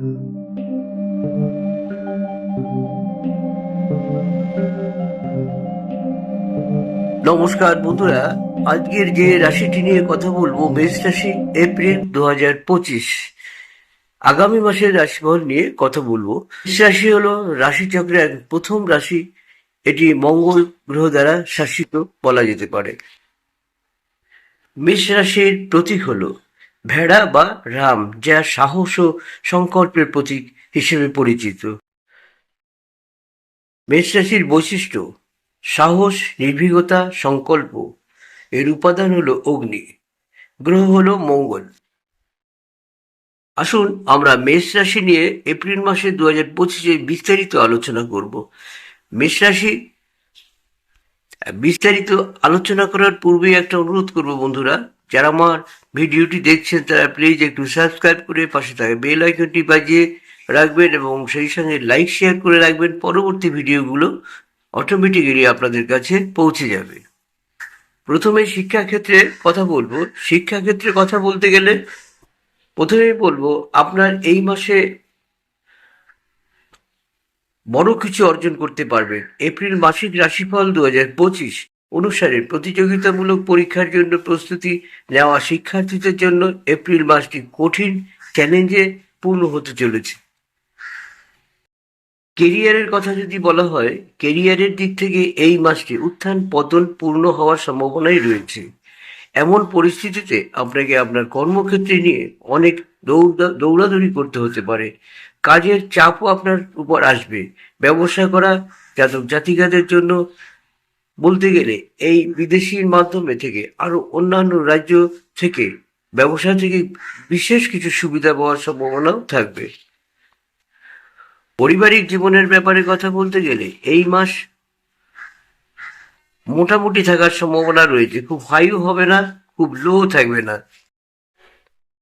নমস্কার বন্ধুরা, আজকের যে রাশিটি নিয়ে কথা বলব মেষ রাশি, এপ্রিল দু হাজার পঁচিশ। আগামী মাসের রাশিফল নিয়ে কথা বলব। রাশি হলো রাশিচক্রের এক প্রথম রাশি। এটি মঙ্গল গ্রহ দ্বারা শাসিত বলা যেতে পারে। মেষ রাশির প্রতীক হলো ভেড়া বা রাম, যা সাহস ও সংকল্পের প্রতীক হিসেবে পরিচিত। মেষ রাশির বৈশিষ্ট্য, সাহস, নির্ভীকতা, সংকল্প। এর উপাদান হলো অগ্নি। গ্রহ হলো মঙ্গল। আসুন আমরা মেষ রাশি নিয়ে এপ্রিল মাসে দু হাজার পঁচিশে বিস্তারিত আলোচনা করব। মেষ রাশি বিস্তারিত আলোচনা করার পূর্বে একটা অনুরোধ করব বন্ধুরা, যারা আমার ভিডিওটি দেখছেন তারা প্লিজ একটু সাবস্ক্রাইব করে পাশে থাকে বেল আইকনটি বাজিয়ে রাখবেন এবং সেই সঙ্গে লাইক শেয়ার করে রাখবেন। পরবর্তী ভিডিওগুলো অটোমেটিক্যালি আপনাদের কাছে পৌঁছে যাবে। প্রথমে শিক্ষাক্ষেত্রে কথা বলব। শিক্ষাক্ষেত্রে কথা বলতে গেলে প্রথমেই বলব, আপনার এই মাসে বড় কিছু অর্জন করতে পারবেন। এপ্রিল মাসিক রাশিফল দু হাজার পঁচিশ। অনুসারে প্রতিযোগিতামূলক পরীক্ষার জন্য প্রস্তুতি নেওয়া শিক্ষার্থীদের জন্য এপ্রিল মাসটি কঠিন চ্যালেঞ্জে পূর্ণ হতে চলেছে। কেরিয়ারের কথা যদি বলা হয়, কেরিয়ারের দিক থেকে এই মাসটি উত্থান পতন পূর্ণ হওয়ার সম্ভাবনাই রয়েছে। এমন পরিস্থিতিতে আপনাকে আপনার কর্মক্ষেত্রে নিয়ে অনেক দৌড়া দৌড়াদৌড়ি করতে হতে পারে। কাজের চাপও আপনার উপর আসবে। ব্যবসা করা জাতক জাতিকাদের জন্য বলতে গেলে এই বিদেশির মাধ্যমে থেকে আরও অন্যান্য রাজ্য থেকে, ব্যবসা থেকে বিশেষ কিছু সুবিধা পাওয়ার সম্ভাবনাও থাকবে। পারিবারিক জীবনের ব্যাপারে কথা বলতে গেলে এই মাস মোটামুটি থাকার সম্ভাবনা রয়েছে। খুব হাইও হবে না, খুব লো থাকবে না।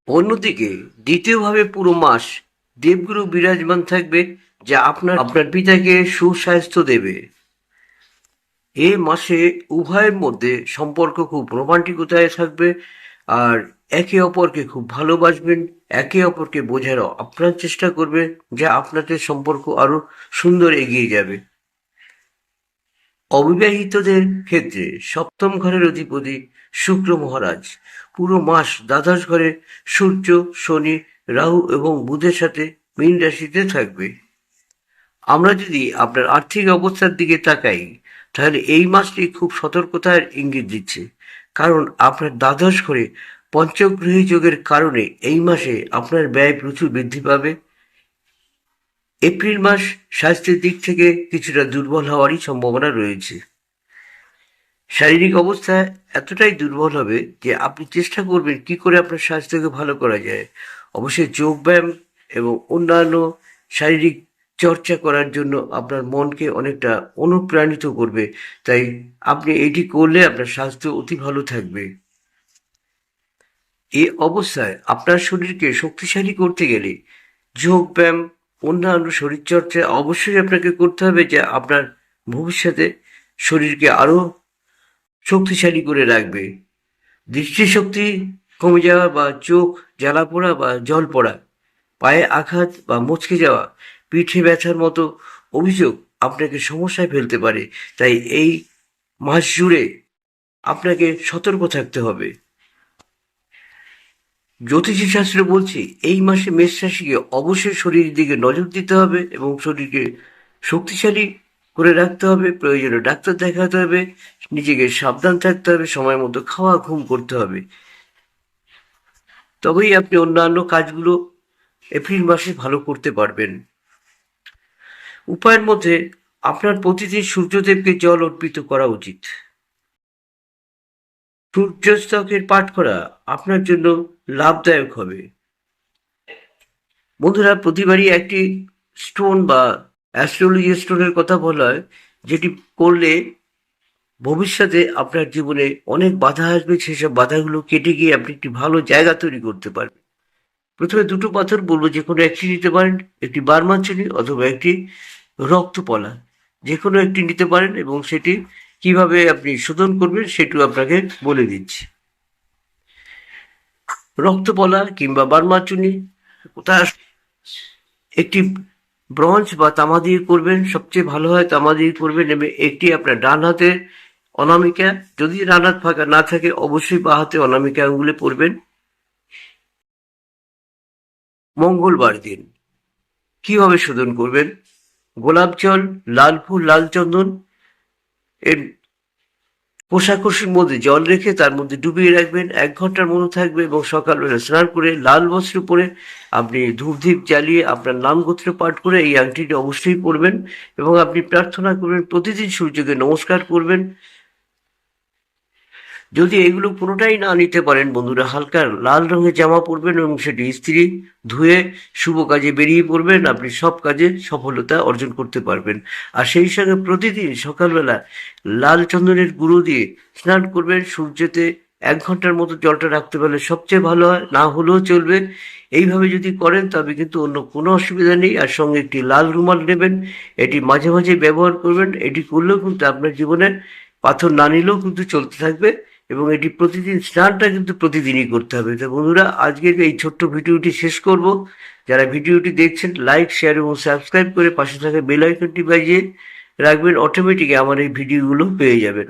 অন্যদিকে দ্বিতীয়ভাবে পুরো মাস দেবগুরু বিরাজমান থাকবে, যা আপনার আপনার পিতাকে সুস্বাস্থ্য দেবে। এ মাসে উভয়ের মধ্যে সম্পর্ক খুব রোমান্টিকতায় থাকবে আর একে অপরকে খুব ভালোবাসবেন, একে অপরকে বোঝারও আপনার চেষ্টা করবে যা আপনাদের সম্পর্ক আরও সুন্দর এগিয়ে যাবে। অবিবাহিতদের ক্ষেত্রে সপ্তম ঘরের অধিপতি শুক্র মহারাজ। পুরো মাস দ্বাদশ ঘরে সূর্য, শনি, রাহু এবং বুধের সাথে মীন রাশিতে থাকবে। আমরা যদি আপনার আর্থিক অবস্থার দিকে তাকাই, তাহলে এই মাসটি খুব সতর্কতার ইঙ্গিত দিচ্ছে। কারণ আপনার দ্বাদশ ঘরে পঞ্চগ্রহী যোগের কারণে এই মাসে আপনার ব্যয় প্রচুর বৃদ্ধি পাবে। এপ্রিল মাস স্বাস্থ্যের দিক থেকে কিছুটা দুর্বল হওয়ারই সম্ভাবনা রয়েছে। শারীরিক অবস্থা এতটাই দুর্বল হবে যে আপনি চেষ্টা করবেন কি করে আপনার স্বাস্থ্যকে ভালো করা যায়। অবশ্যই যোগব্যায়াম এবং অন্যান্য শারীরিক চর্চা করার জন্য আপনার মনকে অনেকটা অনুপ্রাণিত করবে। তাই আপনি এটি করলে আপনার স্বাস্থ্য অতি ভালো থাকবে। এই অবস্থায় আপনার শরীরকে শক্তিশালী করতে গেলে যোগ, ব্যায়াম, অন্যান্য শরীরচর্চা অবশ্যই আপনাকে করতে হবে যা আপনার ভবিষ্যতে শরীরকে আরও শক্তিশালী করে রাখবে। দৃষ্টিশক্তি কমে যাওয়া বা চোখ জ্বালা পড়া বা জল পড়া, পায়ে আঘাত বা মুচকে যাওয়া পিঠে ব্যথার মতো অভিযোগ আপনাকে সমস্যায় ফেলতে পারে। তাই এই মাস জুড়ে আপনাকে সতর্ক থাকতে হবে। জ্যোতিষী শাস্ত্র বলছে, এই মাসে মেষ রাশিকে অবশ্যই শরীরের দিকে নজর দিতে হবে এবং শরীরকে শক্তিশালী করে রাখতে হবে, প্রয়োজনে ডাক্তার দেখাতে হবে, নিজেকে সাবধান থাকতে হবে, সময় মতো খাওয়া, ঘুম করতে হবে। তবেই আপনি অন্যান্য কাজগুলো এপ্রিল মাসে ভালো করতে পারবেন। উপায়ের মধ্যে আপনার প্রতিদিন সূর্যদেবকে জল অর্পিত করা উচিত। সূর্যস্তকের পাঠ করা আপনার জন্য লাভদায়ক হবে। বন্ধুরা, প্রতিবারই একটি স্টোন বা অ্যাস্ট্রোলজি স্টোনের কথা বলা হয়, যেটি করলে ভবিষ্যতে আপনার জীবনে অনেক বাধা আসবে। সেসব বাধাগুলো কেটে গিয়ে আপনি একটি ভালো জায়গা তৈরি করতে পারবেন। প্রথমে দুটো পাথর বলব যে কোনো একটি নিতে পারেন, একটি বারমাঞ্চনি অথবা একটি রক্তপলা। যে কোনো একটি নিতে পারেন এবং সেটি কীভাবে আপনি শোধন করবেন সেটিও আপনাকে বলে দিচ্ছি। রক্তপলা কিংবা বারমাচুনি তার একটি ব্রঞ্জ বা তামা দিয়ে করবেন। সবচেয়ে ভালো হয় তামা দিয়ে করবেন এবং একটি আপনার ডান হাতে অনামিকা। যদি ডান হাত ফাঁকা না থাকে, অবশ্যই বা হাতে অনামিকা আঙ্গুলে পরবেন। মঙ্গলবার দিন। কীভাবে শোধন করবেন? গোলাপ জল, লাল ফুল, লাল চন্দন, এর কোষাকষির মধ্যে জল রেখে তার মধ্যে ডুবিয়ে রাখবেন। এক ঘণ্টার মতো থাকবে এবং সকালবেলা স্নান করে লাল বস্ত্র পরে আপনি ধূপধীপ জ্বালিয়ে আপনার নাম গোত্র পাঠ করে এই আংটিটি অবশ্যই পরবেন এবং আপনি প্রার্থনা করবেন, প্রতিদিন সূর্যকে নমস্কার করবেন। যদি এগুলো কোনোটাই না নিতে পারেন, বন্ধুরা, হালকা লাল রঙের জামা পরবেন এবং সেটি ইস্ত্রি ধুয়ে শুভ কাজে বেরিয়ে পড়বেন। আপনি সব কাজে সফলতা অর্জন করতে পারবেন। আর সেই সঙ্গে প্রতিদিন সকালবেলা লাল চন্দনের গুঁড়ো দিয়ে স্নান করবেন। সূর্যতে এক ঘণ্টার মতো জলটা রাখতে পারলে সবচেয়ে ভালো হয়, না হলেও চলবে। এইভাবে যদি করেন, তবে কিন্তু অন্য কোনো অসুবিধা নেই। আর সঙ্গে একটি লাল রুমাল নেবেন। এটি মাঝে মাঝে ব্যবহার করবেন। এটি করলেও কিন্তু আপনার জীবনে পাথর না নিলেও কিন্তু চলতে থাকবে। এবং এটি প্রতিদিন, স্নানটা কিন্তু প্রতিদিনই করতে হবে। তো বন্ধুরা, আজকের এই ছোট্ট ভিডিওটি শেষ করব। যারা ভিডিওটি দেখছেন, লাইক শেয়ার এবং সাবস্ক্রাইব করে পাশে থাকা বেল আইকনটি বাজিয়ে রাখবেন অটোমেটিক আমার এই ভিডিওগুলো পেয়ে যাবেন।